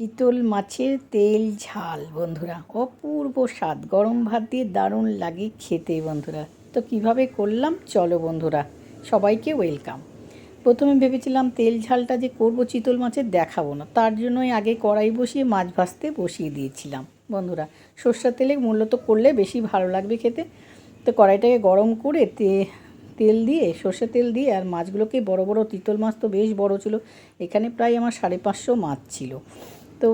চিতল মাছের তেল ঝাল, বন্ধুরা। অপূর্ব স্বাদ। গরম ভাত দিয়ে দারুণ লাগে খেতে, বন্ধুরা। তো কীভাবে করলাম? চলো, বন্ধুরা। সবাইকে ওয়েলকাম। প্রথমে ভেবেছিলাম তেল ঝালটা যে করব চিতল মাছের, দেখাবো না। তার জন্যই আগে কড়াই বসিয়ে মাছ ভাজতে বসিয়ে দিয়েছিলাম, বন্ধুরা। সর্ষের তেলে মূলত করলে বেশি ভালো লাগবে খেতে। তো কড়াইটাকে গরম করে তে, তেল দিয়ে, সর্ষের তেল দিয়ে আর মাছগুলোকে বড় বড়, তিতল মাছ তো বেশ বড় ছিল। এখানে প্রায় আমার সাড়ে পাঁচশো মাছ ছিল। তো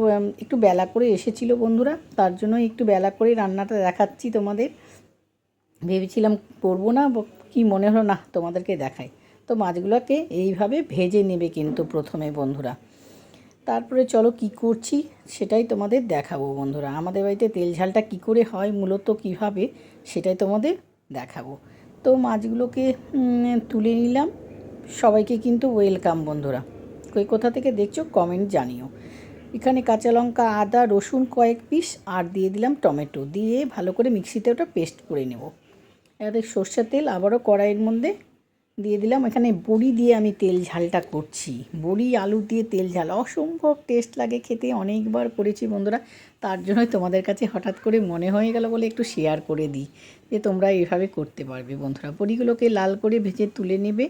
একটু বেলা করে এসেছিল বন্ধুরা, তার জন্য একটু বেলা করে রান্নাটা দেখাচ্ছি তোমাদের। ভেবেছিলাম করব না কি মনে হলো না তোমাদেরকে দেখাই। তো মাছগুলোকে এইভাবে ভেজে নেবে কিন্তু প্রথমে বন্ধুরা। তারপরে চলো কি করছি সেটাই তোমাদের দেখাবো বন্ধুরা। আমাদের বাড়িতে তেল ঝালটা কী করে হয় মূলত কীভাবে সেটাই তোমাদের দেখাবো। তো মাছগুলোকে তুলে নিলাম। সবাইকে কিন্তু ওয়েলকাম বন্ধুরা। কই কোথা থেকে দেখছ কমেন্ট জানিও। এখানে কাঁচা লঙ্কা, আদা, রসুন কয়েক পিস আর দিয়ে দিলাম টমেটো। দিয়ে ভালো করে মিক্সিতে ওটা পেস্ট করে নেব। এবারে সর্ষের তেল আবারও কড়াইয়ের মধ্যে দিয়ে দিলাম। এখানে বড়ি দিয়ে আমি তেল ঝালটা করছি। বড়ি, আলু দিয়ে তেল ঝাল। অসম্ভব টেস্ট লাগে খেতে, অনেকবার করেছি বন্ধুরা। তার জন্যই তোমাদের কাছে হঠাৎ করে মনে হয়ে গেল বলে একটু শেয়ার করে দিই যে তোমরা এভাবে করতে পারবে বন্ধুরা। বড়িগুলোকে লাল করে ভেজে তুলে নেবে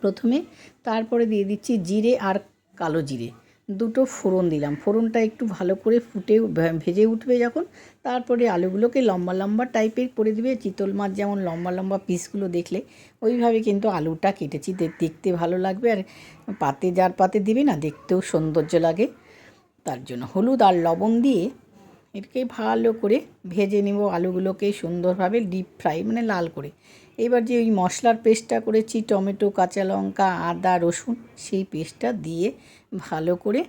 প্রথমে। তারপরে দিয়ে দিচ্ছি জিরে আর কালো জিরে। দুটো ফোড়ন দিলাম। ফোড়নটা একটু ভালো করে ফুটে ভেজে উঠবে যখন। তারপরে আলুগুলোকে লম্বা লম্বা টাইপের করে দিবে। চিতল মাছ যেমন লম্বা লম্বা পিসগুলো দেখলে, ওইভাবে কিন্তু আলুটা কেটেছি। দেখতে ভালো লাগবে। আর পাতে যার পাতে দিবে না, দেখতেও সৌন্দর্য লাগে। তার জন্য হলুদ আর লবণ দিয়ে এটাকে ভালো করে ভেজে নেব। আলুগুলোকে সুন্দরভাবে ডিপ ফ্রাই মানে লাল করে। এবার যে ওই মশলার পেস্টটা করেছি, টমেটো, কাঁচা লঙ্কা, আদা, রসুন, সেই পেস্টটা দিয়ে ভালো করে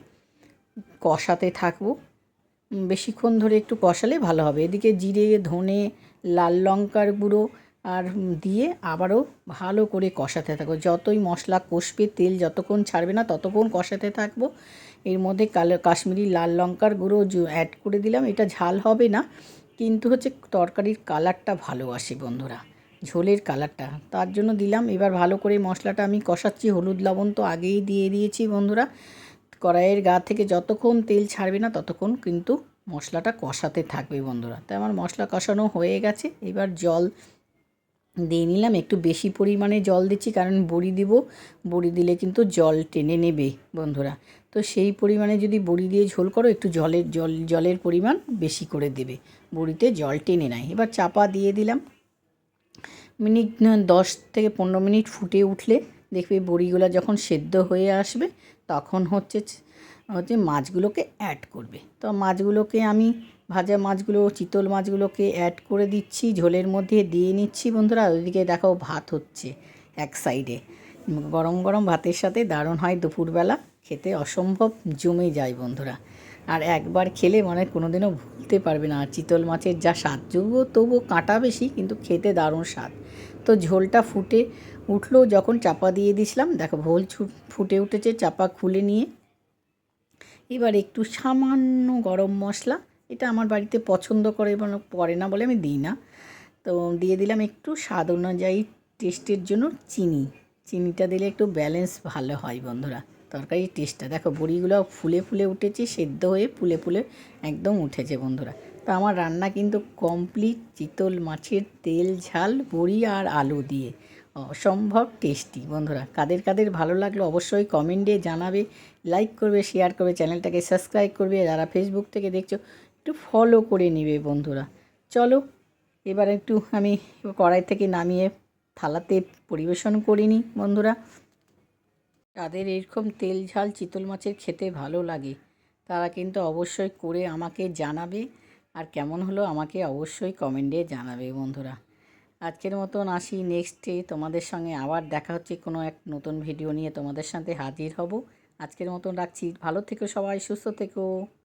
কষাতে থাকব। বেশিক্ষণ ধরে একটু কষালে ভালো হবে। এদিকে জিরে, ধনে, লাল লঙ্কার গুঁড়ো আর দিয়ে আবারও ভালো করে কষাতে থাকব। যতই মশলা কষবে, তেল যতক্ষণ ছাড়বে না ততক্ষণ কষাতে থাকব। এর মধ্যে কালো, কাশ্মীরি লাল লঙ্কার গুঁড়ো অ্যাড করে দিলাম, এটা ঝাল হবে না, কিন্তু হচ্ছে তরকারির কালারটা ভালো আসে বন্ধুরা। ঝোলের কালারটা। তার জন্য দিলাম। এবার ভালো করে মশলাটা আমি কষাচ্ছি। হলুদ, লবণ তো আগেই দিয়ে দিয়েছি বন্ধুরা। কড়াইয়ের গা থেকে যতক্ষণ তেল ছাড়বে না ততক্ষণ কিন্তু মশলাটা কষাতে থাকবে বন্ধুরা। তাই আমার মশলা কষানো হয়ে গেছে। এবার জল দিয়ে নিলাম। একটু বেশি পরিমাণে জল দিচ্ছি কারণ বড়ি দিব। বড়ি দিলে কিন্তু জল টেনে নেবে বন্ধুরা। তো সেই পরিমাণে যদি বড়ি দিয়ে ঝোল করো, একটু জলের, জল, জলের পরিমাণ বেশি করে দেবে। বড়িতে জল টেনে নেয়। এবার চাপা দিয়ে দিলাম। মিনিট দশ থেকে পনেরো মিনিট ফুটে উঠলে দেখবে বড়িগুলো যখন সেদ্ধ হয়ে আসবে, তখন হচ্ছে হচ্ছে মাছগুলোকে অ্যাড করবে। তো মাছগুলোকে আমি ভাজা মাছগুলো, চিতল মাছগুলোকে অ্যাড করে দিচ্ছি, ঝোলের মধ্যে দিয়ে নিচ্ছি বন্ধুরা। ওইদিকে দেখো ভাত হচ্ছে এক সাইডে গরম গরম ভাতের সাথে দারুণ হয় দুপুরবেলা, খেতে অসম্ভব, জমে যায় বন্ধুরা। আর একবার খেলে মানে কোনোদিনও ভুলতে পারবে না। আর চিতল মাছের যা স্বাদ, যদিও তবুও কাঁটা বেশি, কিন্তু খেতে দারুণ স্বাদ। তো ঝোলটা ফুটে উঠল যখন চাপা দিয়ে দিছিলাম। দেখো ভোল ফুটে উঠেছে, চাপা খুলে নিয়ে। এবার একটু সামান্য গরম মশলা, এটা আমার বাড়িতে পছন্দ করে মানে পরে না বলে আমি দিই না। তো দিয়ে দিলাম একটু স্বাদ অনুযায়ী টেস্টের জন্য চিনি। চিনিটা দিলে একটু ব্যালেন্স ভালো হয় বন্ধুরা। তরকারির টেস্টটা দেখো বড়িগুলো ফুলে ফুলে উঠেছে, সেদ্ধ হয়ে ফুলে ফুলে একদম উঠেছে বন্ধুরা। তো আমার রান্না কিন্তু কমপ্লিট চিতল মাছের তেল, ঝাল, বড়ি আর আলু দিয়ে। অসম্ভব টেস্টি বন্ধুরা। কাদের কাদের ভালো লাগল অবশ্যই কমেন্টে জানাবে লাইক করবে শেয়ার করবে, চ্যানেলটাকে সাবস্ক্রাইব করবে যারা ফেসবুক থেকে দেখছ, একটু ফলো করে নেবে বন্ধুরা। চলো, এবার একটু আমি কড়াই থেকে নামিয়ে থালাতে পরিবেশন করিনি বন্ধুরা। তাদের এরকম তেল ঝাল চিতল মাছের খেতে ভালো লাগে। তারা কিন্তু অবশ্যই করে আমাকে জানাবে আর কেমন হলো আমাকে অবশ্যই কমেন্টে জানাবে বন্ধুরা। আজকের মতন আসি নেক্সটে তোমাদের সঙ্গে আবার দেখা হচ্ছে কোনো এক নতুন ভিডিও নিয়ে। তোমাদের সাথে হাজির হব। আজকের মতন রাখছি। ভালো থেকো সবাই, সুস্থ থেকো।